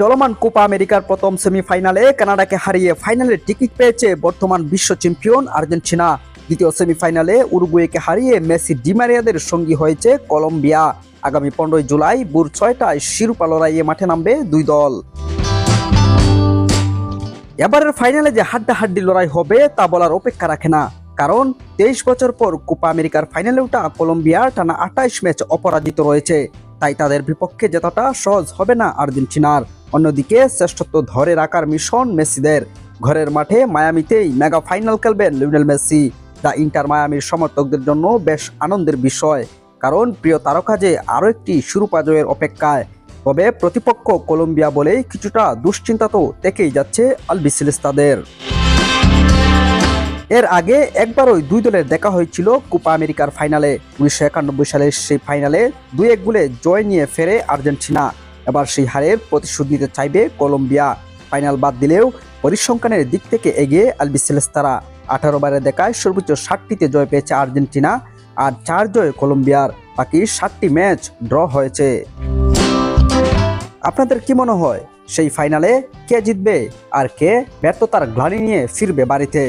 চলমান কোপা আমেরিকার প্রথম সেমিফাইনালে কানাডাকে হারিয়ে ফাইনালের টিকিট পেয়েছে বর্তমান বিশ্ব চ্যাম্পিয়ন আর্জেন্টিনা। দ্বিতীয় সেমিফাইনালে উরুগুয়েকে হারিয়ে মেসি ডিমারিয়াদের সঙ্গী হয়েছে কলম্বিয়া। আগামী পনেরোই জুলাই ভোর ছয়টায় শিরোপা লড়াইয়ে মাঠে নামবে দুই দল। এবারের ফাইনালে যে হাড্ডাহাড্ডি লড়াই হবে তা বলার অপেক্ষা রাখে না। কারণ তেইশ বছর পর কোপা আমেরিকার ফাইনালে ওঠা কলম্বিয়া টানা আঠাইশ ম্যাচ অপরাজিত রয়েছে। তাই তাদের বিপক্ষে জেতাটা সহজ হবে না আর্জেন্টিনার। অন্যদিকে শ্রেষ্ঠত্ব ধরে রাখার মিশন মেসিদের। ঘরের মাঠে মায়ামিতেই মেগা ফাইনাল খেলবেন লিওনেল মেসি। দ্য ইন্টার মায়ামির সমর্থকদের জন্য বেশ আনন্দের বিষয়, কারণ প্রিয় তারকা যে আরও একটি শিরোপা জয়ের অপেক্ষায়। তবে প্রতিপক্ষ কলম্বিয়া বলেই কিছুটা দুশ্চিন্তা তো থেকেই যাচ্ছে আলবিসিলিস্তাদের। এর আগে একবারই দুই দলের দেখা হয়েছিল কোপা আমেরিকার ফাইনালে। উনিশশো একানব্বই সালের সেই ফাইনালে দুই এক গোলে জয় নিয়ে ফেরে আর্জেন্টিনা। এবার সেই হারের প্রতিশোধ নিতে চাইবে কলম্বিয়া। ফাইনাল বাদ দিলেও পরিসংখ্যানের দিক থেকে এগিয়ে আলবিসেলেস্তারা আঠারো বারে দেখায় সর্বোচ্চ ষাটটিতে জয় পেয়েছে আর্জেন্টিনা, আর চার জয় কলম্বিয়ার বাকি সাতটি ম্যাচ ড্র হয়েছে। আপনাদের কি মনে হয়, সেই ফাইনালে কে জিতবে আর কে ব্যর্থতার গ্লানি নিয়ে ফিরবে বাড়িতে?